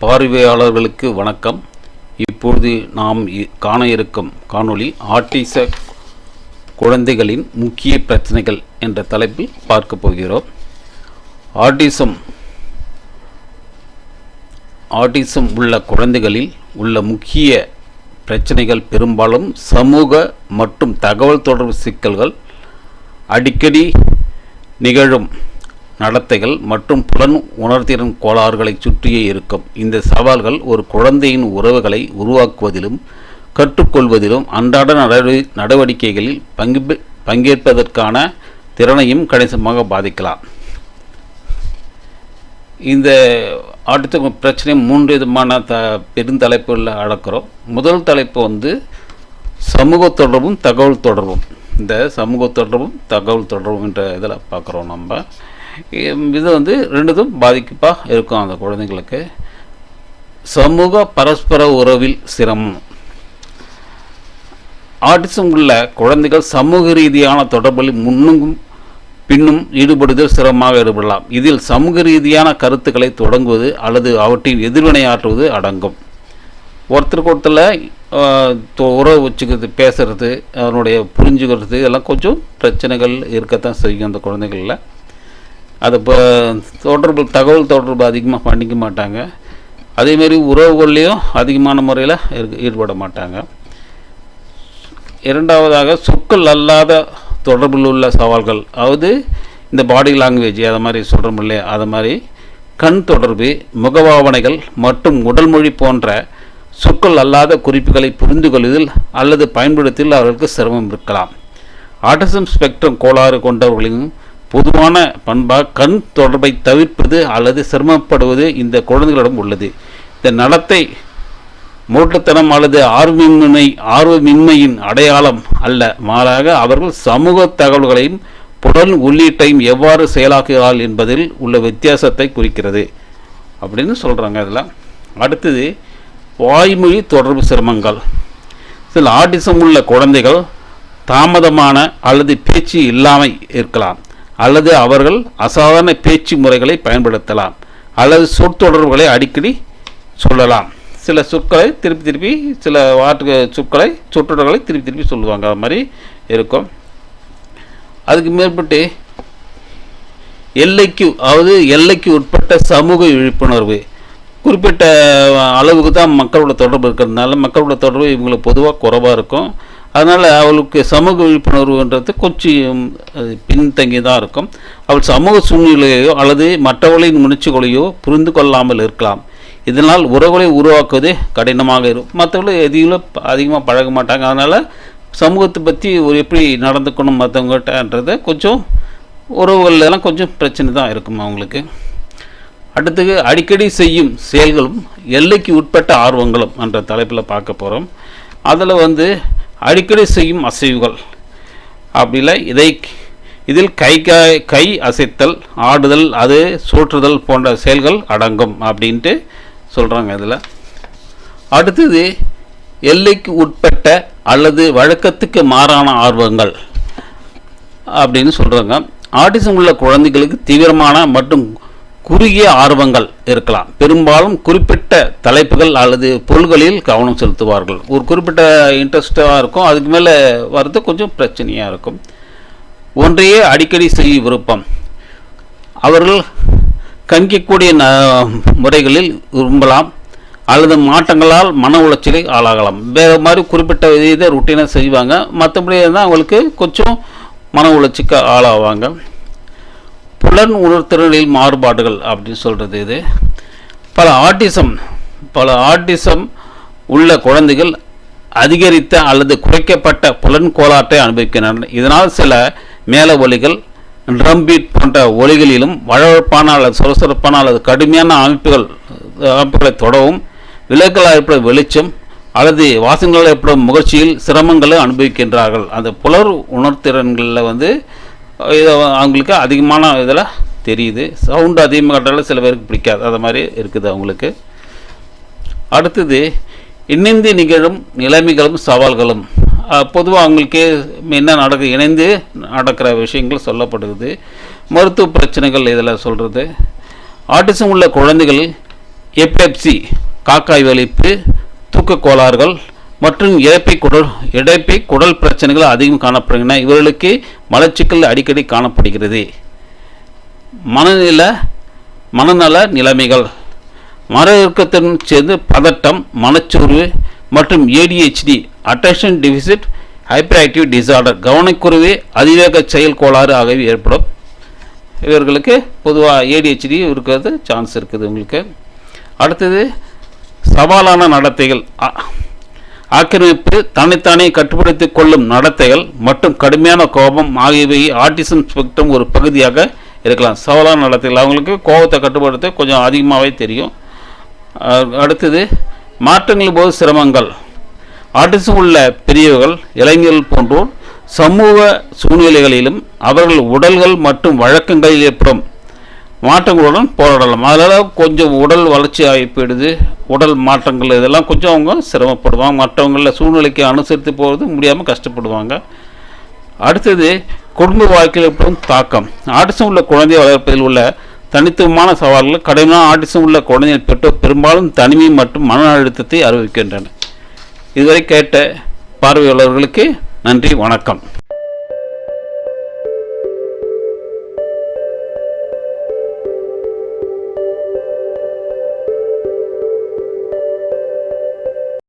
பார்வையாளர்களுக்கு வணக்கம். இப்பொழுது நாம் காண இருக்கும் காணொளி ஆட்டிச குழந்தைகளின் முக்கிய பிரச்சனைகள் என்ற தலைப்பில் பார்க்க போகிறோம். ஆட்டிசம் ஆட்டிசம் உள்ள குழந்தைகளில் உள்ள முக்கிய பிரச்சனைகள் பெரும்பாலும் சமூக மற்றும் தகவல் தொடர்பு சிக்கல்கள் அடிக்கடி நிகழும். நடத்தைகள் மற்றும் புலன் உணர்திறன் கோளாறுகளை சுற்றியே இருக்கும். இந்த சவால்கள் ஒரு குழந்தையின் உறவுகளை உருவாக்குவதிலும் கற்றுக்கொள்வதிலும் அன்றாட நடவடி நடவடிக்கைகளில் பங்கு பங்கேற்பதற்கான திறனையும் கணிசமாக பாதிக்கலாம். இந்த ஆட்டத்துக்கு பிரச்சனை மூன்று விதமான த பெருந்தலைப்புகளில் அடக்கிறோம் முதல் தலைப்பு வந்து சமூக தொடர்பும் தகவல் தொடர்பும். இந்த சமூக தொடர்பும் தகவல் தொடர்பும் என்ற இதில் பார்க்குறோம் நம்ம. இது வந்து ரெண்டுதும் பாதிப்பாக இருக்கும் அந்த குழந்தைங்களுக்கு சமூக பரஸ்பர உறவில் சிரமம் ஆட்டிசம் உள்ள குழந்தைகள் சமூக ரீதியான தொடர்பில் முன்னும் பின்னும் ஈடுபடுதல் சிரமமாக ஈடுபடலாம் இதில் சமூக ரீதியான கருத்துக்களை தொடங்குவது அல்லது அவற்றின் எதிர்வினையாற்றுவது அடங்கும். ஒருத்தருக்கு ஒருத்தரில் உறவு வச்சுக்கிறது பேசுறது அதனுடைய புரிஞ்சுக்கிறது இதெல்லாம் கொஞ்சம் பிரச்சனைகள் இருக்கத்தான் செய்யும் அந்த குழந்தைகளில். அதை இப்போ தொடர்பு தகவல் தொடர்பு அதிகமாக பண்ணிக்க மாட்டாங்க. அதேமாரி உறவுகள்லேயும் அதிகமான முறையில் ஈடுபட மாட்டாங்க. இரண்டாவதாக சொற்கள் அல்லாத தொடர்பில் உள்ள சவால்கள். அதாவது இந்த பாடி லாங்குவேஜ் அதை மாதிரி சொல்கிறோம் இல்லையா? அதை மாதிரி கண் தொடர்பு முகபாவனைகள் மற்றும் உடல் மொழி போன்ற சொற்கள் அல்லாத குறிப்புகளை புரிந்து கொள்வதில் அல்லது பயன்படுத்தியில் அவர்களுக்கு சிரமம் இருக்கலாம். ஆட்டிசம் ஸ்பெக்ட்ரம் கோளாறு கொண்டவர்களின் பொதுவான பண்பாக கண் தொடர்பை தவிர்ப்பது அல்லது சிரமப்படுவது இந்த குழந்தைகளிடம் உள்ளது. இந்த நடத்தை மூட்டத்தனம் அல்லது ஆர்வமின்மை ஆர்வமின்மையின் அடையாளம் அல்ல. மாறாக அவர்கள் சமூக தகவல்களையும் புலன் உள்ளீட்டையும் எவ்வாறு செயலாக்குகிறார்கள் என்பதில் உள்ள வித்தியாசத்தை குறிக்கிறது. அப்படின்னு சொல்கிறாங்க அதில். அடுத்தது வாய்மொழி தொடர்பு சிரமங்கள். சில ஆட்டிசம் உள்ள குழந்தைகள் தாமதமான அல்லது பேச்சு இல்லாமல் இருக்கலாம். அல்லது அவர்கள் அசாதாரண பேச்சு முறைகளை பயன்படுத்தலாம் அல்லது சொற்தொடர்புகளை அடிக்கடி சொல்லலாம். சில சொற்களை திருப்பி திருப்பி சில வாட்டு சொற்களை சொற்றொடர்களை திருப்பி திருப்பி சொல்லுவாங்க. அது மாதிரி இருக்கும். அதுக்கு மேற்பட்டு எல்லைக்கு அதாவது எல்லைக்கு உட்பட்ட சமூக விழிப்புணர்வு. குறிப்பிட்ட அளவுக்கு தான் மக்களோட தொடர்பு இருக்கிறதுனால மக்களோட தொடர்பு இவங்களுக்கு பொதுவாக குறைவாக இருக்கும். அதனால் அவளுக்கு சமூக விழிப்புணர்வுன்றது கொஞ்சம் பின்தங்கி தான் இருக்கும். அவள் சமூக சூழ்நிலையோ அல்லது மற்றவர்களின் முயற்சிகளையோ புரிந்து கொள்ளாமல் இருக்கலாம். இதனால் உறவுகளை உருவாக்குவது கடினமாக இருக்கும். மற்றவர்கள் எதையும் அதிகமாக பழக மாட்டாங்க. அதனால் சமூகத்தை பற்றி ஒரு எப்படி நடந்துக்கணும் மற்றவங்ககிட்டன்றது கொஞ்சம் உறவுகள் கொஞ்சம் பிரச்சனை தான் இருக்கும் அவங்களுக்கு. அடுத்தது அடிக்கடி செய்யும் செயல்களும் எல்லைக்கு உட்பட்ட ஆர்வங்களும் என்ற தலைப்பில் பார்க்க போகிறோம் அதில் வந்து அடிக்கடி செய்யும் அசைவுகள். அப்படி இல்லை இதை இதில் கை கை கை அசைத்தல் ஆடுதல் அது சூற்றுதல் போன்ற செயல்கள் அடங்கும் அப்படின்ட்டு சொல்கிறாங்க இதில். அடுத்தது எல்லைக்கு உட்பட்ட அல்லது வழக்கத்துக்கு மாறான ஆர்வங்கள் அப்படின்னு சொல்கிறாங்க ஆட்டிசம் உள்ள குழந்தைகளுக்கு தீவிரமான மற்றும் குறுகிய ஆர்வங்கள் இருக்கலாம். பெரும்பாலும் குறிப்பிட்ட தலைப்புகள் அல்லது பொருள்களில் கவனம் செலுத்துவார்கள். ஒரு குறிப்பிட்ட இன்ட்ரெஸ்டாக இருக்கும். அதுக்கு மேலே வர்றது கொஞ்சம் பிரச்சனையாக இருக்கும். ஒன்றையே அடிக்கடி செய்ய விருப்பம். அவர்கள் கணிக்கக்கூடிய ந முறைகளில் விரும்பலாம். அல்லது மாற்றங்களால் மன உளைச்சலை ஆளாகலாம். வேறு மாதிரி குறிப்பிட்ட இதை ருட்டீனாக செய்வாங்க. மற்றபடி தான் அவங்களுக்கு கொஞ்சம் மன உளைச்சிக்கு ஆளாவாங்க. புலன் உணர்திறனில் மாறுபாடுகள் அப்படின்னு சொல்கிறது இது. பல ஆட்டிசம் பல ஆட்டிசம் உள்ள குழந்தைகள் அதிகரித்த அல்லது குறைக்கப்பட்ட புலன் கோளாற்றை அனுபவிக்கின்றன இதனால் சில மேல ஒலிகள் ட்ரம்பீட் போன்ற ஒலிகளிலும் வழவழப்பான அல்லது சுரசுரப்பான அல்லது கடுமையான அமைப்புகள் அமைப்புகளை தொடவும் விலக்குகளால் ஏற்படும் வெளிச்சம் அல்லது வாசங்களால் ஏற்படும் முகர்ச்சியில் சிரமங்களை அனுபவிக்கின்றார்கள். அந்த புலர் உணர்திறன்களில் வந்து இதை அவங்களுக்கு அதிகமான இதில் தெரியுது. சவுண்டு அதிகமாக கட்டாலும் சில பேருக்கு பிடிக்காது. அது மாதிரி இருக்குது அவங்களுக்கு. அடுத்தது இணைந்து நிகழும் நிலைமைகளும் சவால்களும். பொதுவாக அவங்களுக்கே என்ன நடக்கு இணைந்து நடக்கிற விஷயங்கள் சொல்லப்படுது மருத்துவ பிரச்சனைகள் இதில் சொல்கிறது. ஆட்டிசம் உள்ள குழந்தைகள் எப்எப்சி காக்காய் வலிப்பு தூக்க கோளாறுகள் மற்றும் இழப்பை குடல் இடைப்பை குடல் பிரச்சனைகள் அதிகம் காணப்படுகின்றன. இவர்களுக்கு மலச்சிக்கல் அடிக்கடி காணப்படுகிறது. மனநில மனநல நிலைமைகள். மர இறுக்கத்துடன் சேர்ந்து பதட்டம் மனச்சோர்வு மற்றும் ADHD attention deficit hyperactive disorder கவனக்குறைவு அதிவேக செயல் கோளாறு ஆகியவை ஏற்படும். இவர்களுக்கு பொதுவாக ஏடிஹெச்டி இருக்கிறது சான்ஸ் இருக்குது உங்களுக்கு. அடுத்தது சவாலான நடத்தைகள். ஆக்கிரமிப்பு தன்னைத்தானே கட்டுப்படுத்திக் கொள்ளும் நடத்தைகள் மற்றும் கடுமையான கோபம் ஆகியவை ஆட்டிசம் ஸ்பெக்ட்ரம் ஒரு பகுதியாக இருக்கலாம். சவாலான நடத்தைகள். அவங்களுக்கு கோபத்தை கட்டுப்படுத்த கொஞ்சம் அதிகமாகவே தெரியும். அடுத்தது மாற்றங்கள் போது சிரமங்கள். ஆட்டிசம் உள்ள பெரியவர்கள் இளைஞர்கள் போன்றோர் சமூக சூழ்நிலைகளிலும் அவர்கள் உடல்கள் மற்றும் வழக்கங்களில் ஏற்படும் மாற்றங்களுடன் போராடலாம். அதனால் கொஞ்சம் உடல் வளர்ச்சி ஆகி போயிடுது. உடல் மாற்றங்கள் இதெல்லாம் கொஞ்சம் அவங்க சிரமப்படுவாங்க. மற்றவங்கள சூழ்நிலைக்கு அனுசரித்து போகிறது முடியாமல் கஷ்டப்படுவாங்க. அடுத்தது குடும்ப வாழ்க்கையில் ஏற்படும் தாக்கம். ஆட்டிசம் உள்ள குழந்தை வளர்ப்பதில் உள்ள தனித்துவமான சவால்கள் கடுமையான ஆட்டிசம் உள்ள குழந்தைகள் பெற்றோர் பெரும்பாலும் தனிமை மற்றும் மன அழுத்தத்தை அறிவிக்கின்றன இதுவரை கேட்ட பார்வையாளர்களுக்கு நன்றி வணக்கம்.